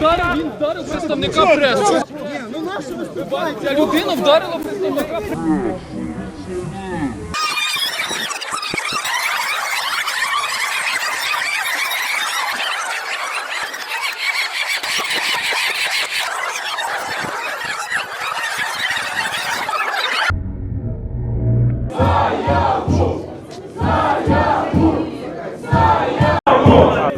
вдарив, він вдарив представника преси. Ця людина вдарила представника преси.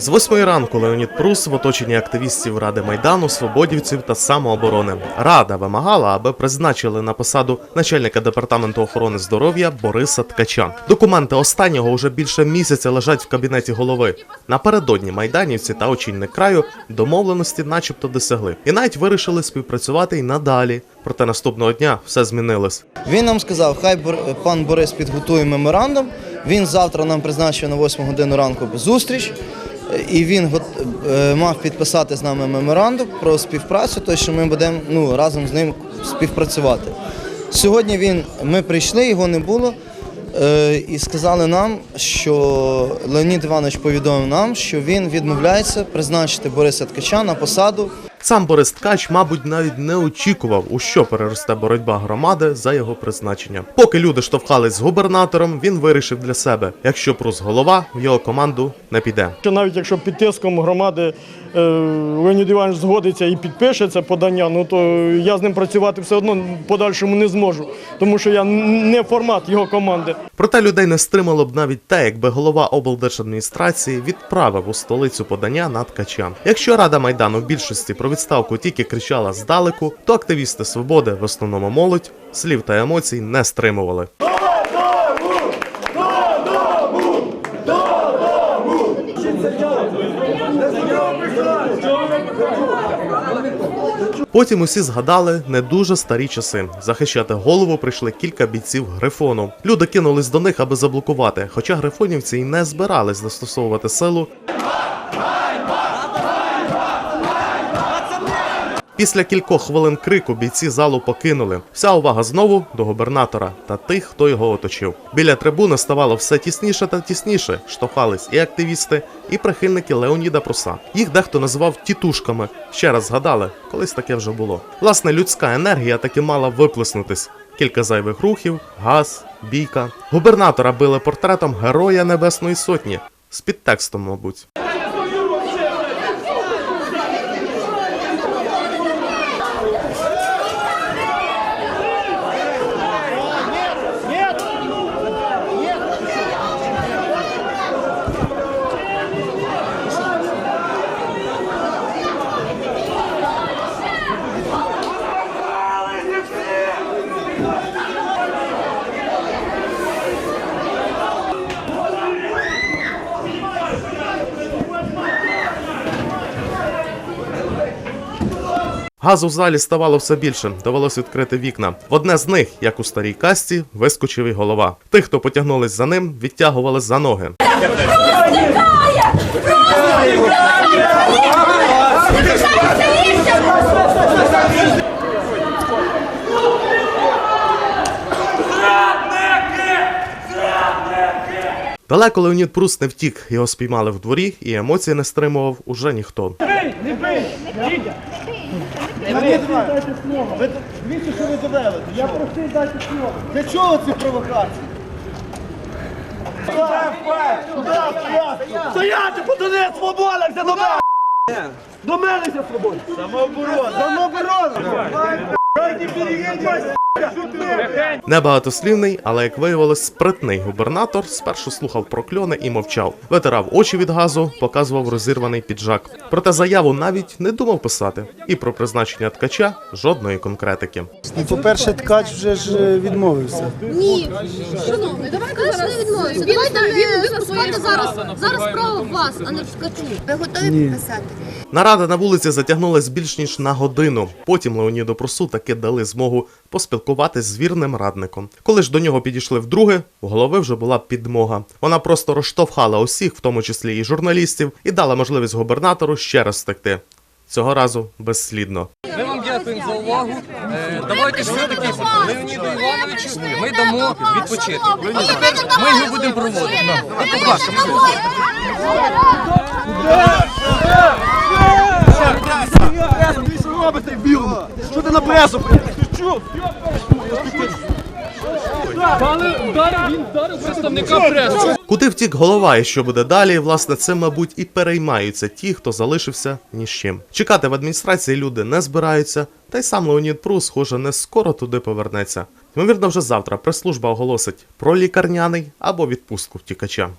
З восьмої ранку Леонід Прус в оточенні активістів Ради Майдану, свободівців та самооборони. Рада вимагала, аби призначили на посаду начальника департаменту охорони здоров'я Бориса Ткача. Документи останнього вже більше місяця лежать в кабінеті голови. Напередодні майданівці та очільник краю домовленості, начебто, досягли, і навіть вирішили співпрацювати й надалі. Проте наступного дня все змінилось. Він нам сказав, хай пан Борис підготує меморандум. Він завтра нам призначив на 8 годину ранку зустріч. І він е, мав підписати з нами меморандум про співпрацю, то що ми будемо ну, разом з ним співпрацювати. Сьогодні він, ми прийшли, його не було, е, і сказали нам, що Леонід Іванович повідомив нам, що він відмовляється призначити Бориса Ткача на посаду Сам Борис Ткач, мабуть, навіть не очікував, у що переросте боротьба громади за його призначення. Поки люди штовхались з губернатором, він вирішив для себе: якщо Прус голова, в його команду не піде. Що навіть якщо під тиском громади е, Леонід Іванович згодиться і підпише це подання, ну то я з ним працювати все одно подальшому не зможу, тому що я не формат його команди. Проте людей не стримало б навіть те, якби голова облдержадміністрації відправив у столицю подання на ткача. Якщо рада майдану в більшості про відставку тільки кричала здалеку, то активісти свободи, в основному молодь, слів та емоцій не стримували. Потім усі згадали не дуже старі часи. Захищати голову прийшли кілька бійців грифону. Люди кинулись до них, аби заблокувати. Хоча грифонівці й не збирались застосовувати силу. Після кількох хвилин крику бійці залу покинули. Вся увага знову до губернатора та тих, хто його оточив. Біля трибуни ставало все тісніше та тісніше. Штовхались і активісти, і прихильники Леоніда Пруса. Їх дехто називав тітушками. Ще раз згадали, колись таке вже було. Власне, людська енергія таки мала виплеснутись. Кілька зайвих рухів, газ, бійка. Губернатора били портретом Героя Небесної Сотні з підтекстом, мабуть. Газу в залі ставало все більше, довелось відкрити вікна. В одне з них, як у старій касті, вискочив і голова. Тих, хто потягнулись за ним, відтягували за ноги. Далеко Леонід Прус не втік, його спіймали в дворі, і емоції не стримував уже ніхто. Дивіться, що ви довели. Я просив дати слово. Для чого ці провокації? Стояти, подонець, свобода, це до мене! До мене ця свобода! Самооборона! Самооборона! Небагатослівний, але як виявилось, спритний губернатор спершу слухав прокльони і мовчав, витирав очі від газу, показував розірваний піджак. Проте заяву навіть не думав писати. І про призначення ткача жодної конкретики. Ну, По-перше, ткач вже ж е, відмовився. Ні, шановний, давайте зараз. Давайте він виступати зараз. Зараз справа в вас, а не в ткачу. Ви готові підписати? Нарада на вулиці затягнулась більш ніж на годину. Потім Леоніду Прусу таки дали змогу поспілкуватись з вірним радником. Коли ж до нього підійшли вдруге, у голови вже була підмога. Вона просто розштовхала усіх, в тому числі і журналістів, і дала можливість губернатору ще раз втекти. Цього разу безслідно дякуємо за увагу. Е, давайте ж все-таки Леоніду Івановичу ми дамо відпочити. Ну, ми його будемо проводити. От. Ти що робите. Що ти на пресу? Куди втік голова і що буде далі, власне, це, мабуть, і переймаються ті, хто залишився ні з чим. Чекати в адміністрації люди не збираються, та й сам Леонід Прус, схоже, не скоро туди повернеться. Ймовірно, вже завтра прес-служба оголосить про лікарняний або відпустку втікача.